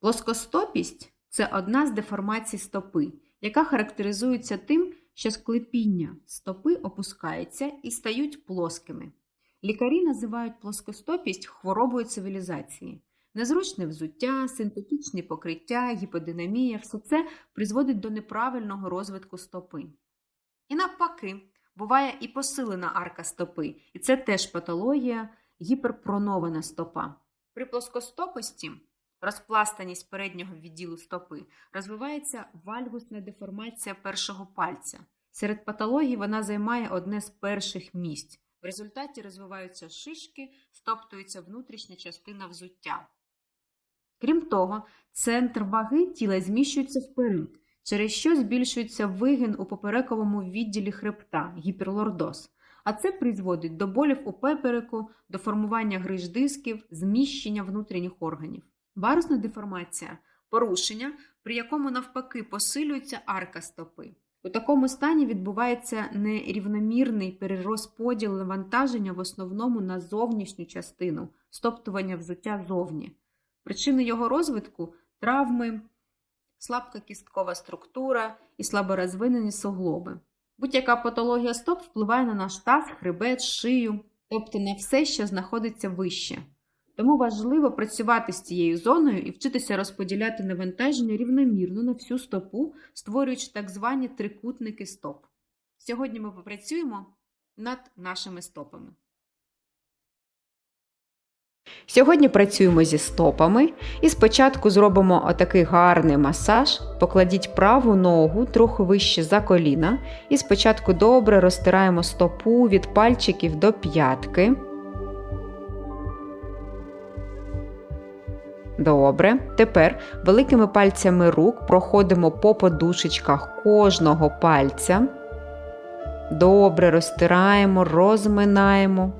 Плоскостопість це одна з деформацій стопи, яка характеризується тим, що склепіння стопи опускаються і стають плоскими. Лікарі називають плоскостопість хворобою цивілізації. Незручне взуття, синтетичні покриття, гіподинамія все це призводить до неправильного розвитку стопи. І навпаки, буває і посилена арка стопи, і це теж патологія гіперпронована стопа. При плоскостопості розпластаність переднього відділу стопи розвивається вальгусна деформація першого пальця. Серед патологій вона займає одне з перших місць. В результаті розвиваються шишки, стоптується внутрішня частина взуття. Крім того, центр ваги тіла зміщується вперед, через що збільшується вигин у поперековому відділі хребта гіперлордоз, а це призводить до болів у пепереку, до формування гриж дисків, зміщення внутрішніх органів. Варусна деформація порушення, при якому навпаки посилюється арка стопи. У такому стані відбувається нерівномірний перерозподіл навантаження в основному на зовнішню частину, стоптування взуття зовні. Причини його розвитку травми, слабка кісткова структура і слаборозвинені суглоби. Будь-яка патологія стоп впливає на наш таз, хребет, шию, тобто на все, що знаходиться вище. Тому важливо працювати з цією зоною і вчитися розподіляти навантаження рівномірно на всю стопу, створюючи так звані трикутники стоп. Сьогодні ми попрацюємо над нашими стопами. Сьогодні працюємо зі стопами і спочатку зробимо отакий гарний масаж. Покладіть праву ногу трохи вище за коліна і спочатку добре розтираємо стопу від пальчиків до п'ятки. Добре. Тепер великими пальцями рук проходимо по подушечках кожного пальця. Добре розтираємо, розминаємо.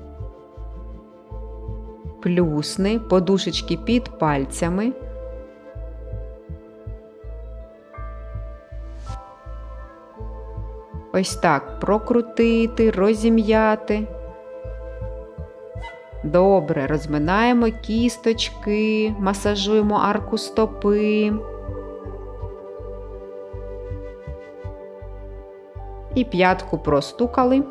Плюсни подушечки під пальцями. Ось так прокрутити, розім'яти. Добре, розминаємо кісточки, масажуємо арку стопи. І п'ятку простукали.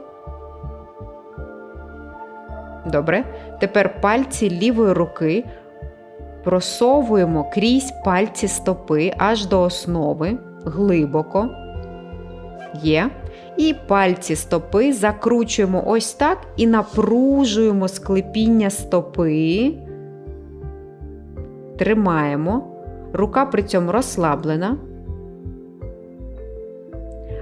Добре. Тепер пальці лівої руки просовуємо крізь пальці стопи аж до основи, глибоко. Є. І пальці стопи закручуємо ось так і напружуємо склепіння стопи. Тримаємо. Рука при цьому розслаблена.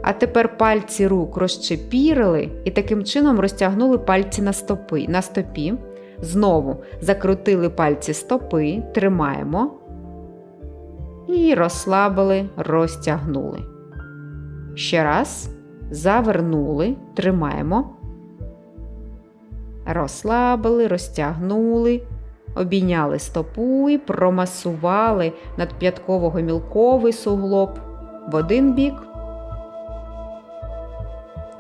А тепер пальці рук розчепірили і таким чином розтягнули пальці на стопи, на стопі. Знову закрутили пальці стопи, тримаємо. І розслабили, розтягнули. Ще раз. Завернули, тримаємо. Розслабили, розтягнули, обійняли стопу і промасували надп'ятково-гомілковий суглоб в один бік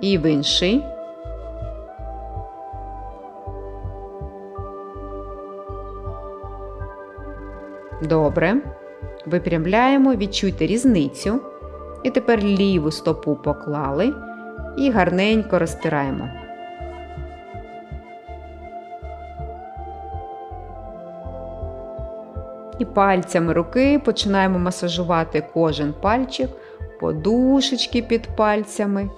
і в інший. Добре. Випрямляємо, відчуйте різницю. І тепер ліву стопу поклали і гарненько розтираємо. І пальцями руки починаємо масажувати кожен пальчик, подушечки під пальцями.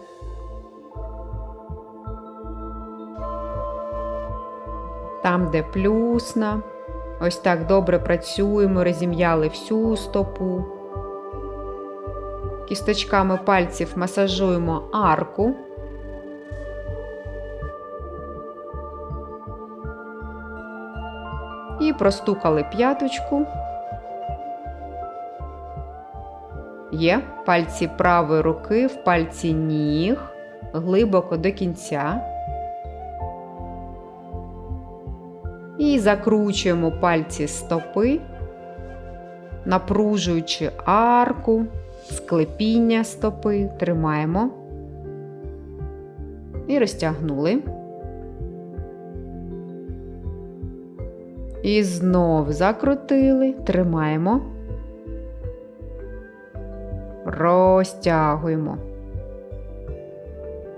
Там, де плюсна. Ось так добре працюємо, розім'яли всю стопу. Кісточками пальців масажуємо арку. І простукали п'яточку. Є пальці правої руки в пальці ніг глибоко до кінця. І закручуємо пальці стопи, напружуючи арку склепіння стопи тримаємо і розтягнули. І знов закрутили, тримаємо, розтягуємо.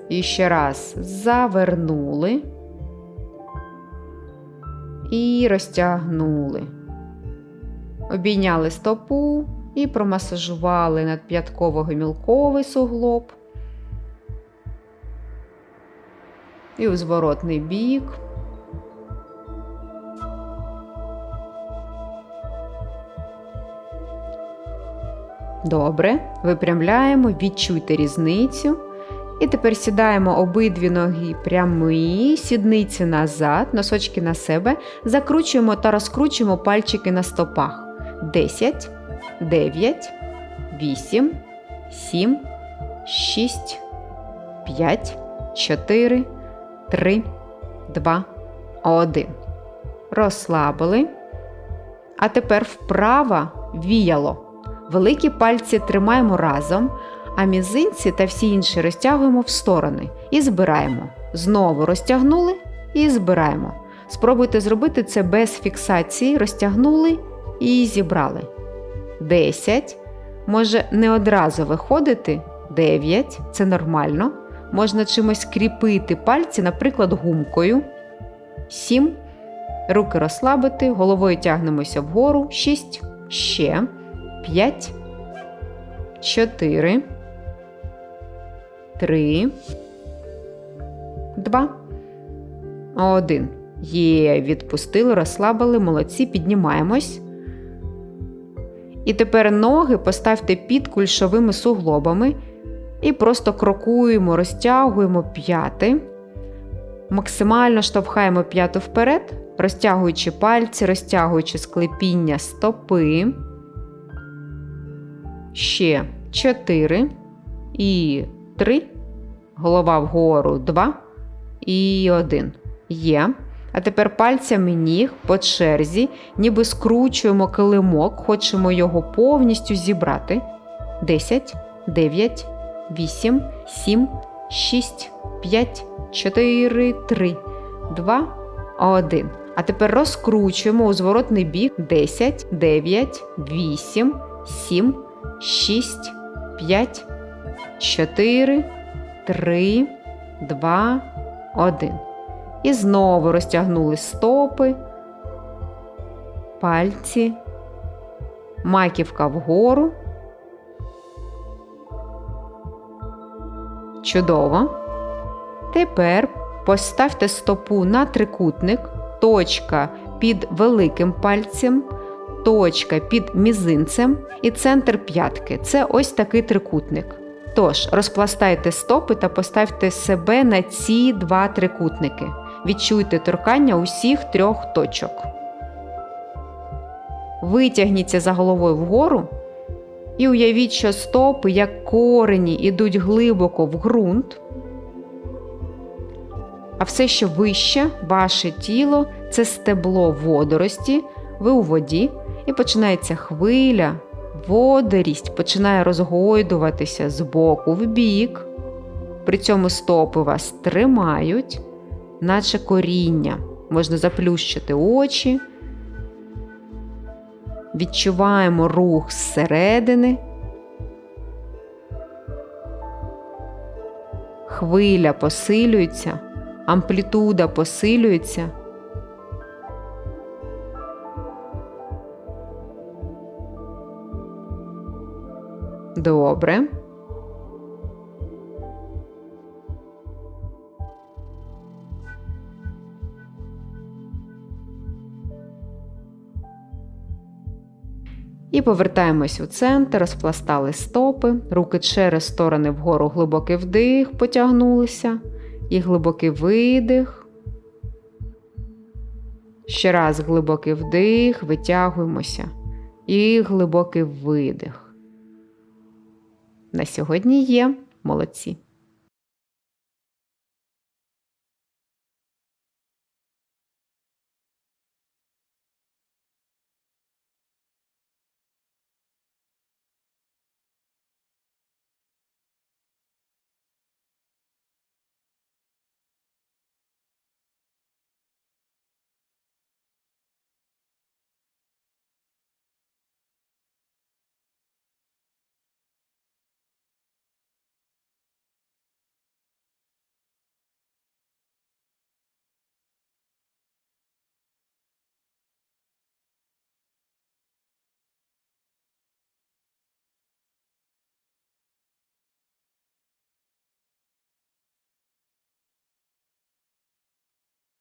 І ще раз завернули і розтягнули. Обійняли стопу, і промасажували надп'ятково-гомілковий суглоб. І у зворотний бік. Добре, випрямляємо, відчуйте різницю. І тепер сідаємо обидві ноги прямі, сідниці назад, носочки на себе, закручуємо та розкручуємо пальчики на стопах. 10, 9, 8, 7, 6, 5, 4, 3, 2, 1. Розслабили. А тепер вправо віяло. Великі пальці тримаємо разом, а мізинці та всі інші розтягуємо в сторони і збираємо. Знову розтягнули і збираємо. Спробуйте зробити це без фіксації, розтягнули і зібрали. 10. Може не одразу виходити. 9. Це нормально. Можна чимось кріпити пальці, наприклад, гумкою. 7. Руки розслабити, головою тягнемося вгору. 6. Ще. 5, 4, 3, 2, 1. Є, відпустили, розслабили, молодці, піднімаємось. І тепер ноги поставте під кульшовими суглобами і просто крокуємо, розтягуємо п'яти. Максимально штовхаємо п'яту вперед, розтягуючи пальці, розтягуючи склепіння стопи ще 4 і 3, голова вгору 2 і 1. Є. А тепер пальцями ніг по черзі, ніби скручуємо килимок, хочемо його повністю зібрати. 10, 9, 8, 7, 6, 5, 4, 3, 2, 1. А тепер розкручуємо у зворотний бік 10, 9, 8, 7, 6, 5, 4, 3, 2, 1. І знову розтягнули стопи, пальці, маківка вгору. Чудово. Тепер поставте стопу на трикутник, точка під великим пальцем точка під мізинцем і центр п'ятки. Це ось такий трикутник. Тож, розпластайте стопи та поставте себе на ці два трикутники. Відчуйте торкання усіх трьох точок. Витягніться за головою вгору. І уявіть, що стопи, як корені, ідуть глибоко в ґрунт. А все, що вище, ваше тіло це стебло водорості, ви у воді, і починається хвиля, водорість починає розгойдуватися з боку в бік. При цьому стопи вас тримають, наче коріння. Можна заплющити очі. Відчуваємо рух зсередини. Хвиля посилюється, амплітуда посилюється. Добре. І повертаємось у центр, розпластали стопи, руки через сторони вгору глибокий вдих, потягнулися, і глибокий видих. Ще раз глибокий вдих, витягуємося. І глибокий видих. На сьогодні є молодці.